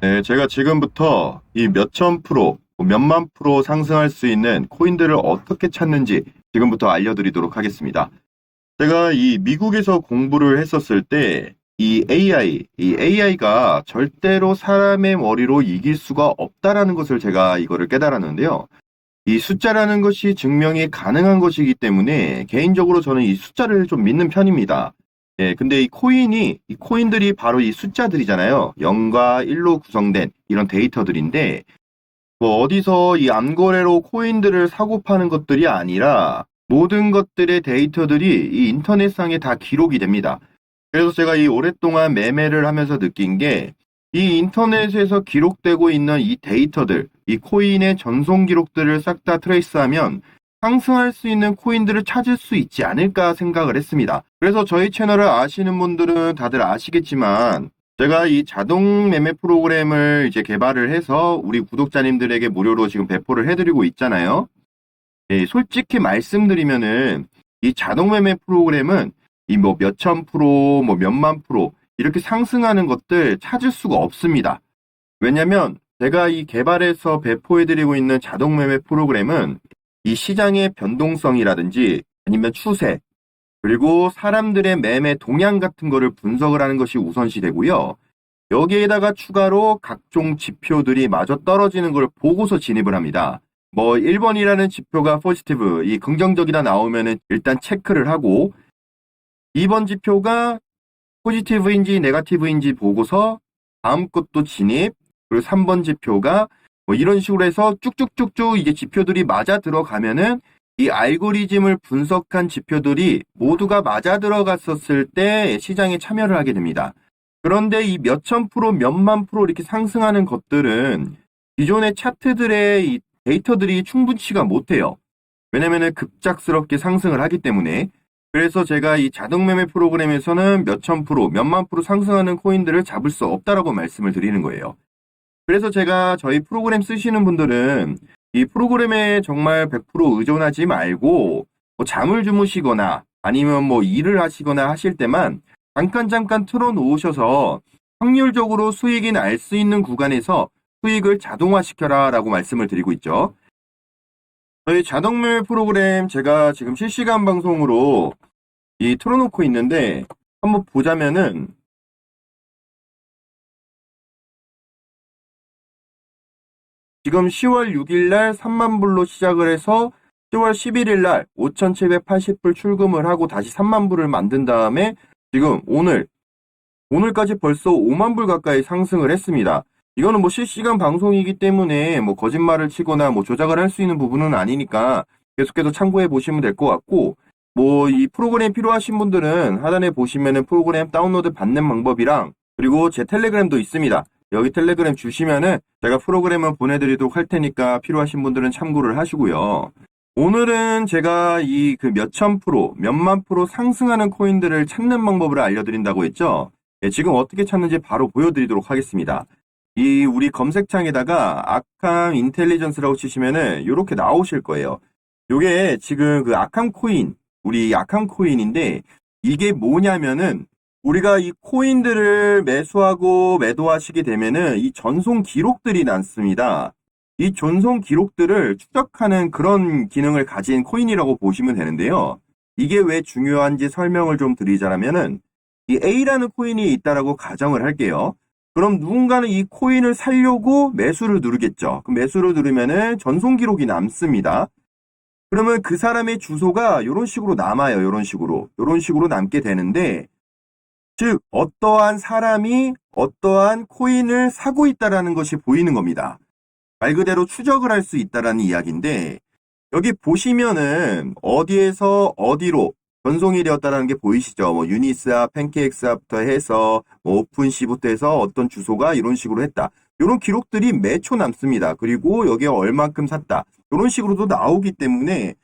네, 제가 지금부터 이 몇천 프로, 뭐 몇만 프로 상승할 수 있는 코인들을 어떻게 찾는지 지금부터 알려드리도록 하겠습니다. 제가 이 미국에서 공부를 했었을 때 이 AI, 이 AI가 절대로 사람의 머리로 이길 수가 없다라는 것을 제가 이거를 깨달았는데요. 이 숫자라는 것이 증명이 가능한 것이기 때문에 개인적으로 저는 이 숫자를 좀 믿는 편입니다. 예, 근데 이 코인이, 이 코인들이 바로 이 숫자들이잖아요. 0과 1로 구성된 이런 데이터들인데, 뭐 어디서 이 암거래로 코인들을 사고 파는 것들이 아니라 모든 것들의 데이터들이 이 인터넷상에 다 기록이 됩니다. 그래서 제가 이 오랫동안 매매를 하면서 느낀 게 이 인터넷에서 기록되고 있는 이 데이터들, 이 코인의 전송 기록들을 싹 다 트레이스하면 상승할 수 있는 코인들을 찾을 수 있지 않을까 생각을 했습니다. 그래서 저희 채널을 아시는 분들은 다들 아시겠지만 제가 이 자동 매매 프로그램을 이제 개발을 해서 우리 구독자님들에게 무료로 지금 배포를 해드리고 있잖아요. 예, 솔직히 말씀드리면은 이 자동 매매 프로그램은 이 뭐 몇천 프로, 뭐 몇만 프로 이렇게 상승하는 것들 찾을 수가 없습니다. 왜냐면 제가 이 개발해서 배포해드리고 있는 자동 매매 프로그램은 이 시장의 변동성이라든지 아니면 추세, 그리고 사람들의 매매 동향 같은 거를 분석을 하는 것이 우선시 되고요. 여기에다가 추가로 각종 지표들이 마저 떨어지는 걸 보고서 진입을 합니다. 뭐 1번이라는 지표가 포지티브, 이 긍정적이다 나오면은 일단 체크를 하고 2번 지표가 포지티브인지 네가티브인지 보고서 다음 것도 진입, 그리고 3번 지표가 뭐 이런 식으로 해서 쭉쭉쭉쭉 이게 지표들이 맞아 들어가면은 이 알고리즘을 분석한 지표들이 모두가 맞아 들어갔었을 때 시장에 참여를 하게 됩니다. 그런데 이 몇천 프로, 몇만 프로 이렇게 상승하는 것들은 기존의 차트들의 이 데이터들이 충분치가 못해요. 왜냐면은 급작스럽게 상승을 하기 때문에. 그래서 제가 이 자동 매매 프로그램에서는 몇천 프로, 몇만 프로 상승하는 코인들을 잡을 수 없다라고 말씀을 드리는 거예요. 그래서 제가 저희 프로그램 쓰시는 분들은 이 프로그램에 정말 100% 의존하지 말고 뭐 잠을 주무시거나 아니면 뭐 일을 하시거나 하실 때만 잠깐 잠깐 틀어 놓으셔서 확률적으로 수익이 날 수 있는 구간에서 수익을 자동화시켜라 라고 말씀을 드리고 있죠. 저희 자동매매 프로그램 제가 지금 실시간 방송으로 이 틀어놓고 있는데 한번 보자면은 지금 10월 6일 날 3만 불로 시작을 해서 10월 11일 날 5,780불 출금을 하고 다시 3만 불을 만든 다음에 지금 오늘 오늘까지 벌써 5만 불 가까이 상승을 했습니다. 이거는 뭐 실시간 방송이기 때문에 뭐 거짓말을 치거나 뭐 조작을 할 수 있는 부분은 아니니까 계속해서 참고해 보시면 될 것 같고 뭐 이 프로그램 필요하신 분들은 하단에 보시면은 프로그램 다운로드 받는 방법이랑 그리고 제 텔레그램도 있습니다. 여기 텔레그램 주시면은 제가 프로그램을 보내드리도록 할 테니까 필요하신 분들은 참고를 하시고요. 오늘은 제가 이 그 몇천 프로, 몇만 프로 상승하는 코인들을 찾는 방법을 알려드린다고 했죠. 예, 지금 어떻게 찾는지 바로 보여드리도록 하겠습니다. 이 우리 검색창에다가 아캄 인텔리전스라고 치시면은 이렇게 나오실 거예요. 요게 지금 그 아캄 코인, 우리 아캄 코인인데 이게 뭐냐면은 우리가 이 코인들을 매수하고 매도하시게 되면은 이 전송 기록들이 남습니다. 이 전송 기록들을 추적하는 그런 기능을 가진 코인이라고 보시면 되는데요. 이게 왜 중요한지 설명을 좀 드리자면은 이 A라는 코인이 있다라고 가정을 할게요. 그럼 누군가는 이 코인을 살려고 매수를 누르겠죠. 그 매수를 누르면은 전송 기록이 남습니다. 그러면 그 사람의 주소가 이런 식으로 남아요. 이런 식으로. 이런 식으로 남게 되는데 즉 어떠한 사람이 어떠한 코인을 사고 있다라는 것이 보이는 겁니다. 말 그대로 추적을 할 수 있다라는 이야기인데 여기 보시면은 어디에서 어디로 전송이 되었다라는 게 보이시죠? 뭐 유니스압, 팬케이크스압부터 해서 뭐 오픈시부터 해서 어떤 주소가 이런 식으로 했다. 이런 기록들이 매초 남습니다. 그리고 여기에 얼만큼 샀다. 이런 식으로도 나오기 때문에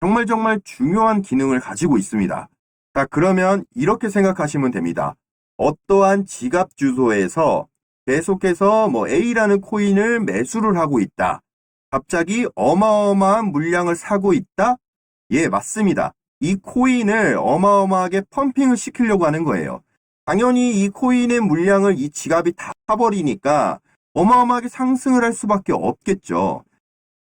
정말 정말 중요한 기능을 가지고 있습니다. 자, 그러면 이렇게 생각하시면 됩니다. 어떠한 지갑 주소에서 계속해서 뭐 A라는 코인을 매수를 하고 있다. 갑자기 어마어마한 물량을 사고 있다? 예, 맞습니다. 이 코인을 어마어마하게 펌핑을 시키려고 하는 거예요. 당연히 이 코인의 물량을 이 지갑이 다 사버리니까 어마어마하게 상승을 할 수밖에 없겠죠.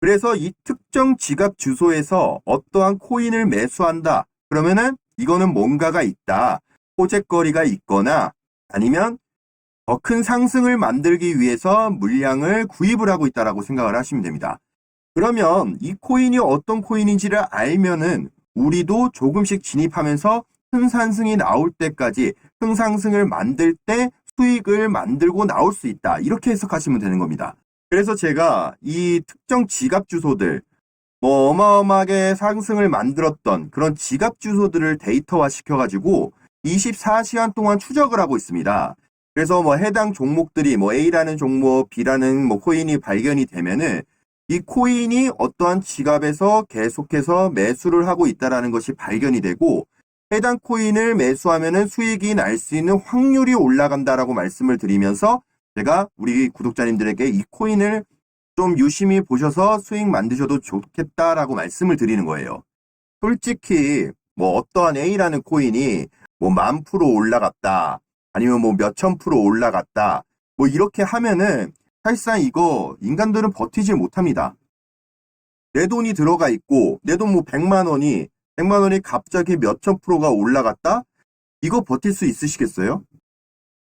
그래서 이 특정 지갑 주소에서 어떠한 코인을 매수한다. 그러면은 이거는 뭔가가 있다. 호재거리가 있거나 아니면 더 큰 상승을 만들기 위해서 물량을 구입을 하고 있다라고 생각을 하시면 됩니다. 그러면 이 코인이 어떤 코인인지를 알면은 우리도 조금씩 진입하면서 큰 상승이 나올 때까지 큰 상승을 만들 때 수익을 만들고 나올 수 있다. 이렇게 해석하시면 되는 겁니다. 그래서 제가 이 특정 지갑 주소들, 뭐 어마어마하게 상승을 만들었던 그런 지갑 주소들을 데이터화 시켜가지고 24시간 동안 추적을 하고 있습니다. 그래서 뭐 해당 종목들이 뭐 A라는 종목, B라는 뭐 코인이 발견이 되면은 이 코인이 어떠한 지갑에서 계속해서 매수를 하고 있다라는 것이 발견이 되고 해당 코인을 매수하면은 수익이 날 수 있는 확률이 올라간다라고 말씀을 드리면서 제가 우리 구독자님들에게 이 코인을 좀 유심히 보셔서 수익 만드셔도 좋겠다라고 말씀을 드리는 거예요. 솔직히 뭐 어떠한 A라는 코인이 뭐 만 프로 올라갔다 아니면 뭐 몇천 프로 올라갔다 뭐 이렇게 하면은 사실상 이거 인간들은 버티지 못합니다. 내 돈이 들어가 있고 내 돈 뭐 100만 원이 100만 원이 갑자기 몇천 프로가 올라갔다? 이거 버틸 수 있으시겠어요?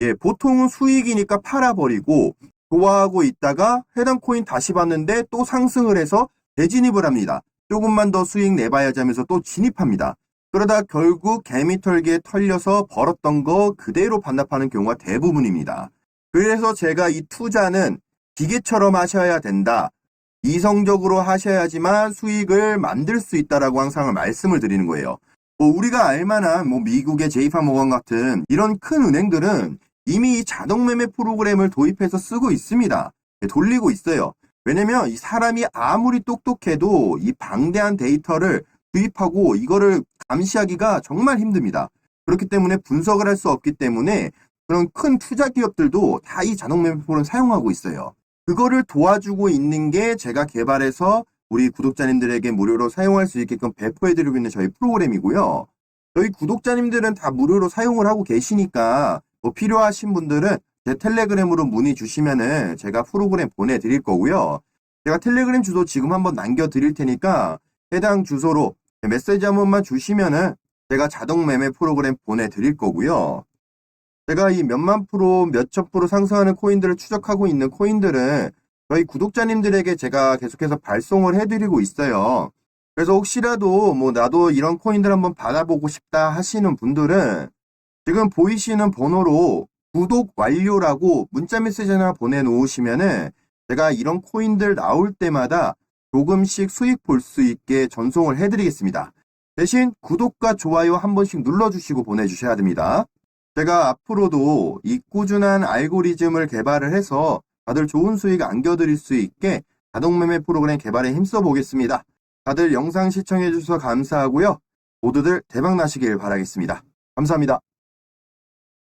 예, 보통은 수익이니까 팔아버리고 좋아하고 있다가 해당 코인 다시 봤는데 또 상승을 해서 재진입을 합니다. 조금만 더 수익 내봐야지 하면서 또 진입합니다. 그러다 결국 개미털기에 털려서 벌었던 거 그대로 반납하는 경우가 대부분입니다. 그래서 제가 이 투자는 기계처럼 하셔야 된다. 이성적으로 하셔야지만 수익을 만들 수 있다라고 항상 말씀을 드리는 거예요. 뭐 우리가 알만한 뭐 미국의 제이파모건 같은 이런 큰 은행들은 이미 이 자동 매매 프로그램을 도입해서 쓰고 있습니다. 예, 돌리고 있어요. 왜냐면 이 사람이 아무리 똑똑해도 이 방대한 데이터를 주입하고 이거를 감시하기가 정말 힘듭니다. 그렇기 때문에 분석을 할 수 없기 때문에 그런 큰 투자 기업들도 다 이 자동 매매 프로그램을 사용하고 있어요. 그거를 도와주고 있는 게 제가 개발해서 우리 구독자님들에게 무료로 사용할 수 있게끔 배포해드리고 있는 저희 프로그램이고요. 저희 구독자님들은 다 무료로 사용을 하고 계시니까 뭐 필요하신 분들은 제 텔레그램으로 문의 주시면은 제가 프로그램 보내드릴 거고요. 제가 텔레그램 주소 지금 한번 남겨드릴 테니까 해당 주소로 메시지 한 번만 주시면은 제가 자동 매매 프로그램 보내드릴 거고요. 제가 이 몇만 프로, 몇천 프로 상승하는 코인들을 추적하고 있는 코인들은 저희 구독자님들에게 제가 계속해서 발송을 해드리고 있어요. 그래서 혹시라도 뭐 나도 이런 코인들 한번 받아보고 싶다 하시는 분들은 지금 보이시는 번호로 구독 완료라고 문자 메시지 하나 보내놓으시면은 제가 이런 코인들 나올 때마다 조금씩 수익 볼 수 있게 전송을 해드리겠습니다. 대신 구독과 좋아요 한 번씩 눌러주시고 보내주셔야 됩니다. 제가 앞으로도 이 꾸준한 알고리즘을 개발을 해서 다들 좋은 수익 안겨드릴 수 있게 자동매매 프로그램 개발에 힘써 보겠습니다. 다들 영상 시청해주셔서 감사하고요. 모두들 대박 나시길 바라겠습니다. 감사합니다.